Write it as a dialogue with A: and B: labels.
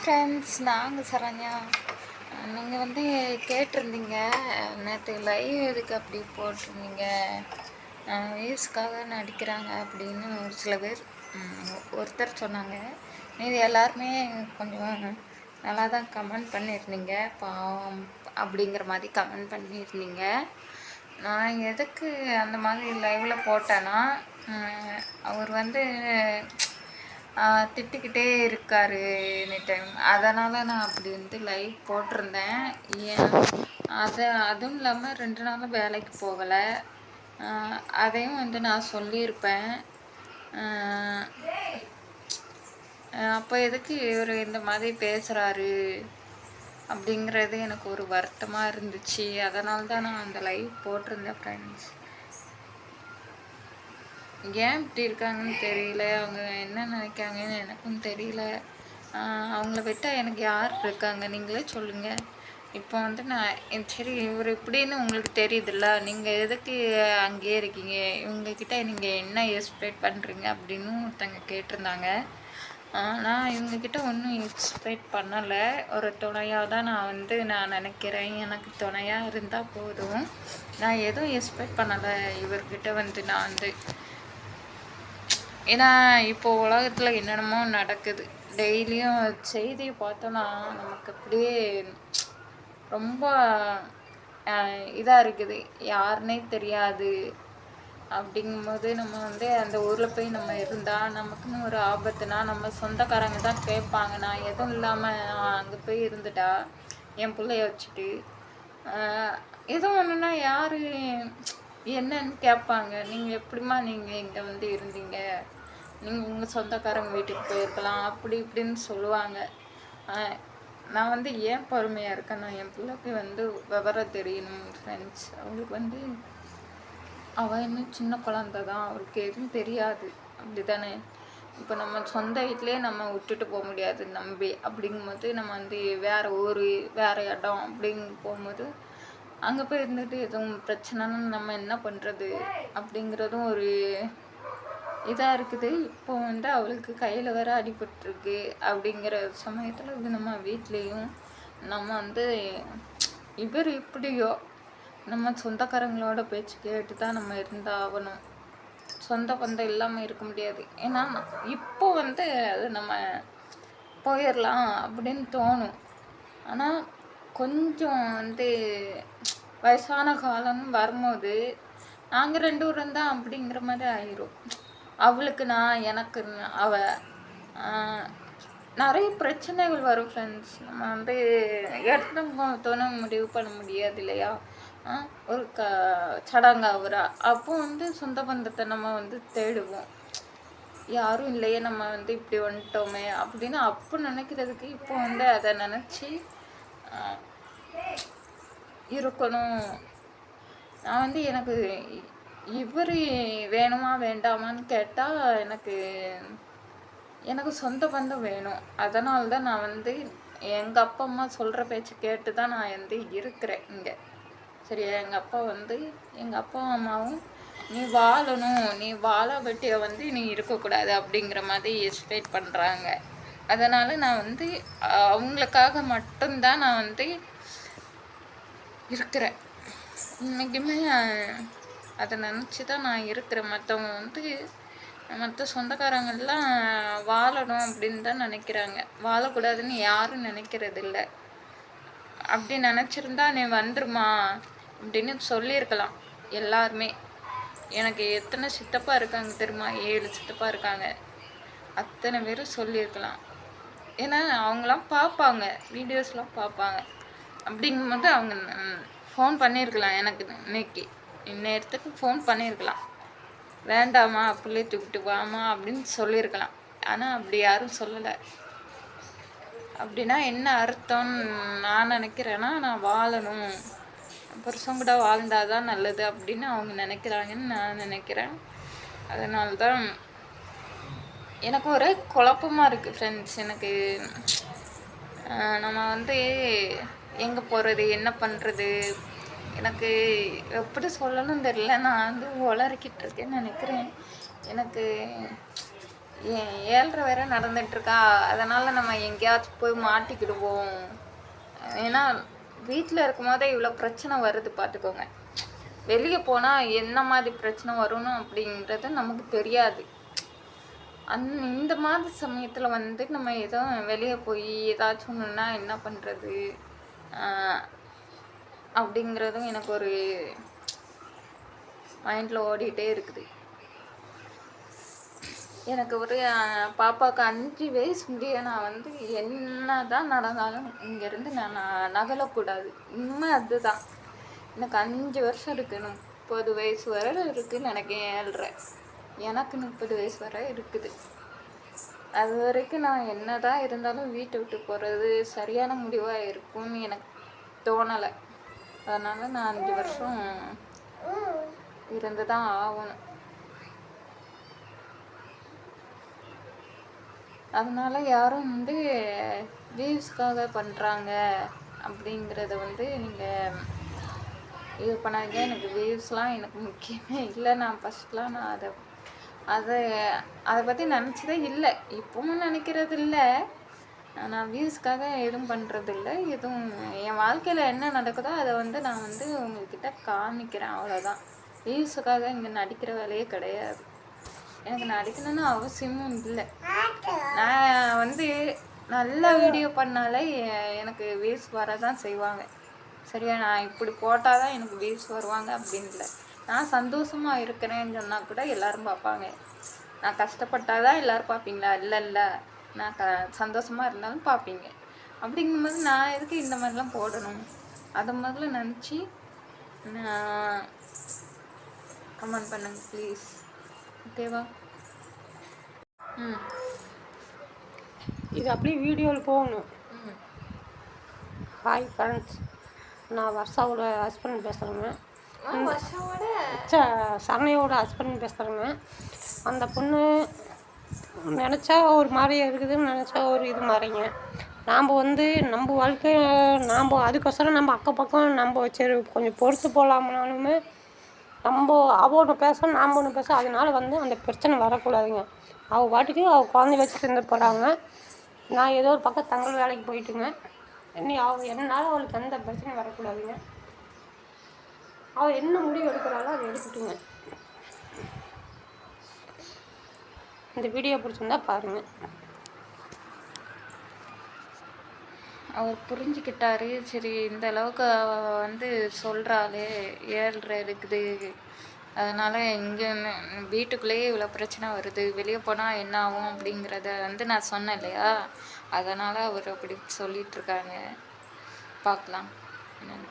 A: Friends நாங்கள் சரண்யா. நீங்கள் வந்து கேட்டிருந்தீங்க. நேற்று லைவ் எதுக்கு அப்படி போட்டிருந்தீங்க? வியூஸ்க்காக நடிக்கிறாங்க அப்படின்னு ஒரு சில பேர் ஒருத்தர் சொன்னாங்க. மீதி எல்லாருமே கொஞ்சம் நல்லா தான் கமெண்ட் பண்ணியிருந்தீங்க. பாவம் அப்படிங்கிற மாதிரி கமெண்ட் பண்ணியிருந்தீங்க. நான் எதுக்கு அந்த மாதிரி லைவில் போட்டேன்னா அவர் வந்து திட்டிக்கிட்டே இருக்காரு எனி டைம் அதனால் நான் அப்படி வந்து லைவ் போட்டிருந்தேன். ஏன் அதை அதுவும் இல்லாமல் ரெண்டு நாளும் வேலைக்கு போகலை. அதையும் வந்து நான் சொல்லியிருப்பேன். அப்போ எதுக்கு இவர் இந்த மாதிரி பேசுகிறாரு அப்படிங்கிறது எனக்கு ஒரு வருத்தமாக இருந்துச்சு. அதனால தான் நான் அந்த லைவ் போட்டிருந்தேன் ஃப்ரெண்ட்ஸ் ஏன் இப்படி இருக்காங்கன்னு தெரியல. அவங்க என்ன நினைக்காங்கன்னு எனக்கும் தெரியல. அவங்கள விட்டால் எனக்கு யார் இருக்காங்க? நீங்களே சொல்லுங்கள் இப்போ வந்து நான் சரி இவர் இப்படின்னு உங்களுக்கு தெரியுதுல்ல. நீங்கள் எதுக்கு அங்கேயே இருக்கீங்க? இவங்கக்கிட்ட நீங்கள் என்ன எக்ஸ்பெக்ட் பண்ணுறீங்க அப்படின்னு ஒருத்தங்க கேட்டிருந்தாங்க. நான் இவங்கக்கிட்ட ஒன்றும் எக்ஸ்பெக்ட் பண்ணலை. ஒரு துணையாக தான் நான் வந்து நான் நினைக்கிறேன். எனக்கு துணையாக இருந்தால் போதும். நான் எதுவும் எக்ஸ்பெக்ட் பண்ணலை. இவர்கிட்ட வந்து நான் வந்து ஏன்னா இப்போ உலகத்தில் என்னென்னமோ நடக்குது. டெய்லியும் செய்தியை பார்த்தோன்னா நமக்கு அப்படியே ரொம்ப இதாக இருக்குது. யாருன்னே தெரியாது. அப்படிங்கும்போது நம்ம வந்து அந்த ஊரில் போய் நம்ம இருந்தால் நமக்குன்னு ஒரு ஆபத்துனா நம்ம சொந்தக்காரங்க தான் கேட்பாங்க. நான் எதுவும் இல்லாமல் நான் அங்கே போய் இருந்துட்டா என் பிள்ளைய வச்சுட்டு எதுவும் ஒன்றுனா யார் என்னன்னு கேட்பாங்க. நீங்கள் எப்படிம்மா நீங்கள் இங்கே வந்து இருந்தீங்க? நீங்கள் உங்கள் சொந்தக்காரங்க வீட்டுக்கு போயிருக்கலாம் அப்படி இப்படின்னு சொல்லுவாங்க. நான் வந்து ஏன் பொறுமையாக இருக்கேன்னா என் பிள்ளைக்கு வந்து விவரம் தெரியணும் ஃப்ரெண்ட்ஸ் அவளுக்கு வந்து அவள் இன்னும் சின்ன குழந்தை தான். அவளுக்கு எதுவும் தெரியாது. அப்படி தானே இப்போ நம்ம சொந்த வீட்டிலே நம்ம விட்டுட்டு போக முடியாது நம்பி. அப்படிங்கும்போது நம்ம வந்து வேறு ஊர் வேறு இடம் அப்படிங்க போகும்போது அங்கே போய் இருந்துட்டு எதுவும் பிரச்சனைன்னு நம்ம என்ன பண்ணுறது அப்படிங்கிறதும் ஒரு இதாக இருக்குது. இப்போ வந்து அவளுக்கு கையில் வேற அடிபட்டுருக்கு அப்படிங்கிற சமயத்தில் இது நம்ம வீட்லேயும் நம்ம வந்து இவர் இப்படியோ நம்ம சொந்தக்காரங்களோட பேச்சு கேட்டு தான் நம்ம இருந்தாகணும். சொந்த பந்தம் இல்லாமல் இருக்க முடியாது. ஏன்னா இப்போ வந்து அது நம்ம போயிடலாம் அப்படின்னு தோணும். ஆனால் கொஞ்சம் வந்து வயசான காலம்னு வரும்போது நாங்கள் ரெண்டு பேரும் தான் அப்படிங்கிற மாதிரி ஆயிரும். அவளுக்கு நான் எனக்கு அவ நிறைய பிரச்சனைகள் வரும் ஃப்ரெண்ட்ஸ் நம்ம வந்து எடுத்தோன்னு முடிவு பண்ண முடியாது இல்லையா? ஒரு க சடங்காகிறா அப்போ வந்து சொந்த பந்தத்தை நம்ம வந்து தேடுவோம். யாரும் இல்லையே நம்ம வந்து இப்படி வந்துட்டோமே அப்படின்னு அப்போ நினைக்கிறதுக்கு இப்போ வந்து அதை நினச்சி இருக்கணும். நான் வந்து எனக்கு இவர் வேணுமா வேண்டாமான்னு கேட்டால் எனக்கு எனக்கு சொந்த பந்தம் வேணும். அதனால தான் நான் வந்து எங்கள் அப்பா அம்மா சொல்கிற பேச்சு கேட்டு தான் நான் வந்து இருக்கிறேன் இங்கே. சரியா? எங்கள் அப்பா வந்து எங்கள் அப்பா அம்மாவும் நீ வாழணும். நீ வாழ வெட்டிய வந்து நீ இருக்கக்கூடாது அப்படிங்கிற மாதிரி எக்ஸ்பெக்ட் பண்ணுறாங்க அதனால் நான் வந்து அவங்களுக்காக மட்டும்தான் நான் வந்து இருக்கிறேன். இன்றைக்குமே அதை நினச்சி தான் நான் இருக்கிறேன். மற்றவங்க வந்து மற்ற சொந்தக்காரங்கள்லாம் வாழணும் அப்படின்னு தான் நினைக்கிறாங்க. வாழக்கூடாதுன்னு யாரும் நினைக்கிறது இல்லை அப்படி நினச்சிருந்தா நீ வந்துருமா அப்படின்னு சொல்லியிருக்கலாம் எல்லாருமே. எனக்கு எத்தனை சித்தப்பா இருக்காங்க தெரியுமா? ஏழு சித்தப்பா இருக்காங்க. அத்தனை பேரும் சொல்லியிருக்கலாம். ஏன்னா அவங்களாம் பார்ப்பாங்க. வீடியோஸ்லாம் பார்ப்பாங்க. அப்படிங்கும்போது அவங்க ஃபோன் பண்ணியிருக்கலாம் எனக்கு இன்னைக்கு. இந்நேரத்துக்கு ஃபோன் பண்ணியிருக்கலாம் வேண்டாமா பிள்ளை தூக்கிட்டு வாமா அப்படின்னு சொல்லியிருக்கலாம் ஆனால் அப்படி யாரும் சொல்லலை. அப்படின்னா என்ன அர்த்தம்னு நான் நினைக்கிறேன்னா நான் வாழணும். புருஷன் கூட வாழ்ந்தாதான் நல்லது அப்படின்னு அவங்க நினைக்கிறாங்கன்னு நான் நினைக்கிறேன். அதனால தான் எனக்கு ஒரே குழப்பமாக இருக்குது ஃப்ரெண்ட்ஸ் எனக்கு நம்ம வந்து எங்கே போகிறது என்ன பண்ணுறது எனக்கு எப்படி சொல்லணும்னு தெரியல. நான் வந்து உளறிக்கிட்டு இருக்கேன்னு நினைக்கிறேன். எனக்கு ஏழரை வேற நடந்துட்டுருக்கா. அதனால் நம்ம எங்கேயாச்சும் போய் மாட்டிக்கிடுவோம். ஏன்னா வீட்டில் இருக்கும் போதே இவ்வளோ பிரச்சனை வருது பார்த்துக்கோங்க. வெளியே போனால் என்ன மாதிரி பிரச்சனை வரும்னு அப்படின்றது நமக்கு தெரியாது. அந் இந்த மாதிரி சமயத்தில் வந்து நம்ம எதுவும் வெளியே போய் ஏதாச்சும் ஒன்றுனா என்ன பண்ணுறது அப்படிங்கிறதும் எனக்கு ஒரு மைண்டில் ஓடிட்டே இருக்குது. எனக்கு ஒரு பாப்பாவுக்கு அஞ்சு வயசு முடிய நான் வந்து என்ன தான் நடந்தாலும் இங்கேருந்து நான் நகலக்கூடாது. உண்மை அதுதான். எனக்கு அஞ்சு வருஷம் இருக்குது முப்பது வயசு வரை இருக்குதுன்னு எனக்கு ஏழ்றேன் எனக்கு முப்பது வயசு வரை இருக்குது. அது வரைக்கும் நான் என்ன தான் இருந்தாலும் வீட்டை விட்டு போகிறது சரியான முடிவாக இருக்கும்னு எனக்கு தோணலை. அதனால் நான் அஞ்சு வருஷம் இருந்து தான் ஆகணும். அதனால யாரும் வந்து வியூஸ்க்காக பண்ணுறாங்க அப்படிங்கிறத வந்து நீங்கள் இது பண்ணாதீங்க. எனக்கு வியூஸ்லாம் எனக்கு முக்கியமே இல்லை. நான் ஃபஸ்ட்லாம் நான் அதை அதை அதை பற்றி நினச்சதே இல்லை. இப்பவும் நினைக்கிறது இல்லை நான் வியூஸ்க்காக எதுவும் பண்ணுறது இல்லை எதுவும் என் வாழ்க்கையில் என்ன நடக்குதோ அதை வந்து நான் வந்து உங்கள்கிட்ட காமிக்கிறேன். அவ்வளோதான் வியூஸுக்காக இங்கே நடிக்கிற வேலையே கிடையாது. எனக்கு நடிக்கணும்னு அவசியமும் இல்லை. நான் வந்து நல்ல வீடியோ பண்ணாலே எனக்கு வியூஸ் வர தான் செய்வாங்க. சரியா நான் இப்படி போட்டால் தான் எனக்கு வியூஸ் வருவாங்க அப்படின்னு இல்லை. நான் சந்தோஷமாக இருக்கிறேன்னு சொன்னால் கூட எல்லோரும் பார்ப்பாங்க. நான் கஷ்டப்பட்டால் தான் எல்லோரும் பார்ப்பீங்களா? இல்லை இல்லை. நான் க சந்தோஷமாக இருந்தாலும் பார்ப்பீங்க. அப்படிங்கும்போது நான் எதுக்கு இந்த மாதிரிலாம் போடணும்? அதை முதல்ல நினச்சி நான் கமெண்ட் பண்ணுங்க ப்ளீஸ் ஓகேவா? ம்.
B: இது அப்படியே வீடியோவில் போகணும்.
A: ம்.
B: ஹாய் ஃப்ரெண்ட்ஸ் நான் வர்ஷாவோட ஹஸ்பண்ட் பேசுகிறேங்க சரணையோட ஹஸ்பண்ட் பேசுகிறேங்க அந்த பொண்ணு நினச்சா ஒரு மாதிரி இருக்குதுன்னு நினச்சா ஒரு இது மாதிரிங்க. நாம் வந்து நம்ம வாழ்க்கை நாம் அதுக்கொசரம் நம்ம அக்கம் பக்கம் நம்ம சரி கொஞ்சம் பொறுத்து போகலாம்னாலுமே நம்ம அவள் ஒன்று பேச நாம் ஒன்று பேச அதனால வந்து அந்த பிரச்சனை வரக்கூடாதுங்க. அவள் பாட்டுக்கு அவள் குழந்தை வச்சுட்டு இருந்து போகிறாங்க நான் ஏதோ ஒரு பக்கம் தங்கள் வேலைக்கு போயிட்டுங்க. இனி அவள் என்னால் அவளுக்கு எந்த பிரச்சனையும் வரக்கூடாதுங்க. அவள் என்ன முடிவு எடுக்கிறாளோ அதை எடுத்துட்டுங்க. இந்த வீடியோ பிடிச்சிருந்தா பாருங்கள்
A: அவர் புரிஞ்சுக்கிட்டாரு. சரி இந்த அளவுக்கு வந்து சொல்கிறாளே ஏழ்ற இருக்குது. அதனால் இங்கே வீட்டுக்குள்ளேயே இவ்வளோ பிரச்சனை வருது. வெளியே போனால் என்ன ஆகும் அப்படிங்கிறத வந்து நான் சொன்னேன் இல்லையா? அதனால் அவர் அப்படி சொல்லிகிட்ருக்காங்க பார்க்கலாம். என்னன்னு.